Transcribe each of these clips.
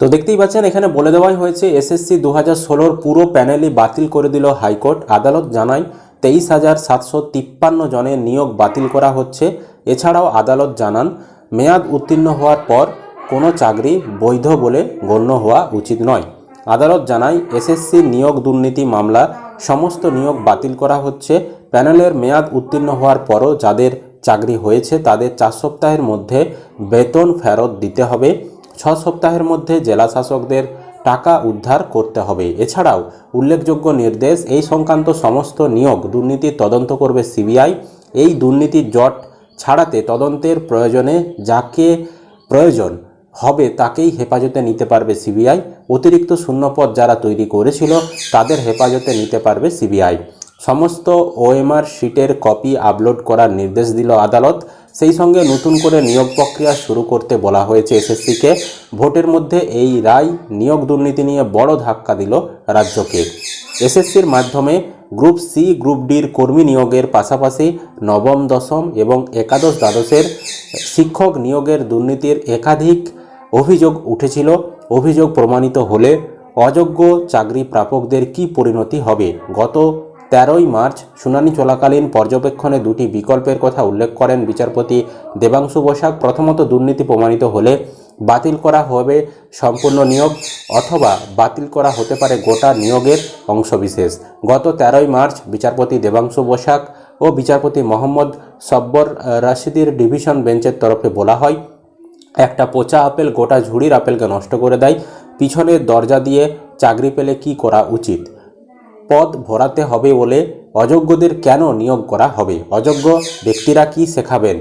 তো দেখতেই পাচ্ছেন, এখানে বলে দেওয়াই হয়েছে, এসএসসি দু হাজার ষোলোর পুরো প্যানেলই বাতিল করে দিল হাইকোর্ট। আদালত জানায়, তেইশ হাজার সাতশো তিপ্পান্ন জনের নিয়োগ বাতিল করা হচ্ছে। এছাড়াও আদালত জানান, মেয়াদ উত্তীর্ণ হওয়ার পর কোনো চাকরি বৈধ বলে গণ্য হওয়া উচিত নয়। আদালত জানায়, এসএসসি নিয়োগ দুর্নীতি মামলা, সমস্ত নিয়োগ বাতিল করা হচ্ছে। প্যানেলের মেয়াদ উত্তীর্ণ হওয়ার পরও যাদের চাকরি হয়েছে, তাদের চার সপ্তাহের মধ্যে বেতন ফেরত দিতে হবে। ছ সপ্তাহের মধ্যে জেলা শাসকদের টাকা উদ্ধার করতে হবে। এছাড়াও উল্লেখযোগ্য নির্দেশ, এই সংক্রান্ত সমস্ত নিয়োগ দুর্নীতির তদন্ত করবে সিবিআই। এই দুর্নীতির জট ছাড়াতে তদন্তের প্রয়োজনে যাকে প্রয়োজন হবে তাকেই হেফাজতে নিতে পারবে সিবিআই। অতিরিক্ত শূন্যপদ যারা তৈরি করেছিল তাদের হেফাজতে নিতে পারবে সিবিআই। সমস্ত ওএমআর শিটের কপি আপলোড করার নির্দেশ দিল আদালত। সেই সঙ্গে নতুন করে নিয়োগ প্রক্রিয়া শুরু করতে বলা হয়েছে এসএসসিকে। ভোটের মধ্যে এই রায় নিয়োগ দুর্নীতি নিয়ে বড় ধাক্কা দিল রাজ্যকে। এসএসসির মাধ্যমে গ্রুপ সি, গ্রুপ ডির কর্মী নিয়োগের পাশাপাশি নবম, দশম এবং একাদশ দ্বাদশের শিক্ষক নিয়োগের দুর্নীতির একাধিক অভিযোগ উঠেছিল। অভিযোগ প্রমাণিত হলে অযোগ্য চাকরি প্রাপকদের কি পরিণতি হবে? গত তেরোই মার্চ শুনানি চলাকালীন পর্যবেক্ষণে দুটি বিকল্পের কথা উল্লেখ করেন বিচারপতি দেবাংশু বসাক। প্রথমত, দুর্নীতি প্রমাণিত হলে বাতিল করা হবে সম্পূর্ণ নিয়োগ অথবা বাতিল করা হতে পারে গোটা নিয়োগের অংশবিশেষ। গত তেরোই মার্চ বিচারপতি দেবাংশু বসাক ও বিচারপতি মোহাম্মদ সব্বর রাশিদির ডিভিশন বেঞ্চের তরফে বলা হয়, একটা পচা আপেল গোটা ঝুড়ির আপেলকে নষ্ট করে দেয়। পিছনের দরজা দিয়ে চাকরি পেলে কি করা উচিত? পদ ভরাতে হবে বলে অযোগ্যদের কেন নিয়োগ করা হবে? অযোগ্য ব্যক্তিরা কি শেখাবেন?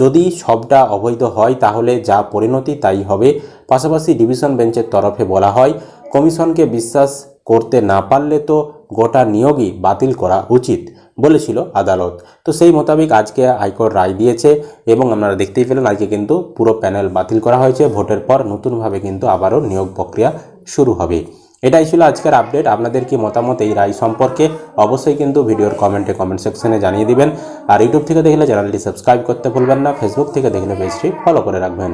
যদি সবটা অবৈধ হয়, তাহলে যা পরিণতি তাই হবে। পাশাপাশি ডিভিশন বেঞ্চের তরফে বলা হয়, কমিশনকে বিশ্বাস করতে না পারলে তো গোটা নিয়োগই বাতিল করা উচিত বলেছিল আদালত। তো সেই মোতাবেক আজকে হাইকোর্ট রায় দিয়েছে এবং আপনারা দেখতেই পেলেন, আজকে কিন্তু পুরো প্যানেল বাতিল করা হয়েছে। ভোটের পর নতুনভাবে কিন্তু আবারও নিয়োগ প্রক্রিয়া শুরু হবে। এটাই ছিল আজকের আপডেট আপনাদের কি মতামত এই রায় সম্পর্কে অবশ্যই কিন্তু ভিডিওর কমেন্টে কমেন্ট সেকশনে জানিয়ে দিবেন। আর ইউটিউব থেকে দেখলে চ্যানেলটি সাবস্ক্রাইব করতে ভুলবেন না। ফেসবুক থেকে দেখলে পেজটি ফলো করে রাখবেন।